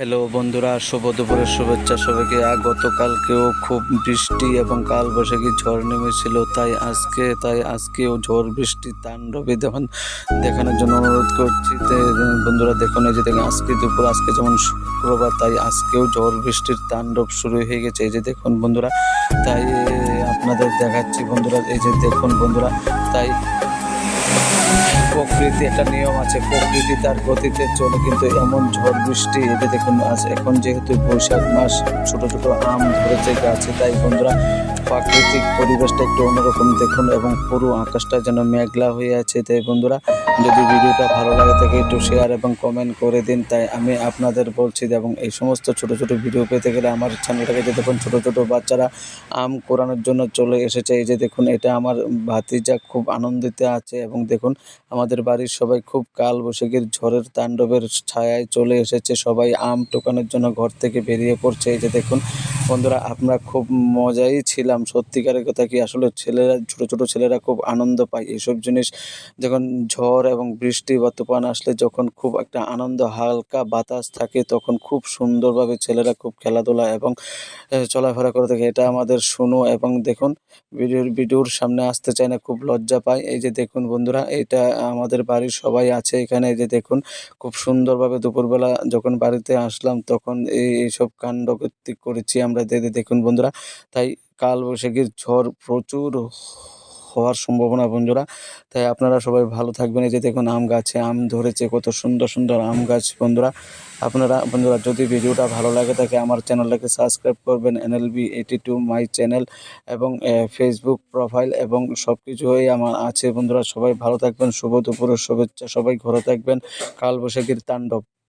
Hello বন্ধুরা, শুভ দুপুরের শুভেচ্ছা সবাইকে। গতকালকেও খুব বৃষ্টি এবং কাল বৈশাখী ঝড় নেমেছিল, তাই আজকে, তাই আজকেও ঝড় বৃষ্টি তাণ্ডবে দেখুন, দেখানোর জন্য অনুরোধ করছি। বন্ধুরা দেখুন, এই যে দেখুন, আজকে দুপুর, আজকে যেমন শুক্রবার, তাই আজকেও ঝড় বৃষ্টির তাণ্ডব শুরু হয়ে গেছে। এই যে দেখুন বন্ধুরা, তাই আপনাদের দেখাচ্ছি বন্ধুরা, এই যে দেখুন বন্ধুরা, তাই প্রকৃতি, একটা নিয়ম আছে, প্রকৃতি তার গতিতে চলে, কিন্তু এমন ঝড় বৃষ্টি এতে দেখুন, আজ এখন যেহেতু বৈশাখ মাস, ছোট ছোট আম ধরেছে, গাছে, তাই বন্ধুরা প্রাকৃতিক পরিবেশটা একটু অন্যরকম দেখুন, এবং পুরো আকাশটা যেন মেঘলা হয়ে আছে, তাই বন্ধুরা যদি ভিডিওটা ভালো লাগে থাকে একটু শেয়ার এবং কমেন্ট করে দিন, তাই আমি আপনাদের বলছি এবং এই সমস্ত ছোট ছোট ভিডিও পেতে গেলে আমার চ্যানেলটাকে যে দেখুন, ছোট ছোট বাচ্চারা আম কোরানোর জন্য চলে এসেছে, এই যে দেখুন, এটা আমার ভাতিজা খুব আনন্দিত আছে, এবং দেখুন আমাদের বাড়ির সবাই খুব কাল বৈশাখীর ঝড়ের তাণ্ডবের ছায়ায় চলে এসেছে। সবাই আম টোকানোর জন্য ঘর থেকে বেরিয়ে পড়ছে। এই যে দেখুন বন্ধুরা, আমরা খুব মজাই ছিলাম। সত্যিকারের কথা কি, আসলে ছেলেরা, ছোট ছোট ছেলেরা খুব আনন্দ পায়। এইসব জিনিস যখন ঝড় এবং বৃষ্টি বা তুফান আসলে যখন খুব একটা আনন্দ, হালকা বাতাস থাকে, তখন খুব সুন্দরভাবে ছেলেরা খুব খেলাধুলা এবং চলাফেরা করে থাকে। এটা আমাদের শুনো এবং দেখুন, ভিডিওর ভিডিওর সামনে আসতে চায় না, খুব লজ্জা পায়। এই যে দেখুন বন্ধুরা, এটা আমাদের বাড়ির সবাই আছে এখানে। এই যে দেখুন, খুব সুন্দরভাবে দুপুরবেলা যখন বাড়িতে আসলাম, তখন এই, এইসব কাণ্ড করেছি আমরা। দে- দেখুন বন্ধুরা। তাই কাল বৈশাখীর ঝড় প্রচুর হওয়ার সম্ভাবনা বন্ধুরা। তাই আপনারা সবাই ভালো থাকবেন। এই যে দেখুন আম গাছে আম ধরেছে, কত সুন্দর সুন্দর আম গাছ বন্ধুরা। আপনারা, বন্ধুরা যদি ভিডিওটা ভালো লাগে থাকে, আমার চ্যানেলটাকে সাবস্ক্রাইব করবেন। NLB eighty to my channel এবং ফেসবুক প্রোফাইল এবং সব কিছুই আমার আছে বন্ধুরা। সবাই ভালো থাকবেন, শুভ দুপুরের শুভেচ্ছা, সবাই ঘরে থাকবেন। কাল বৈশাখীর তাণ্ডব।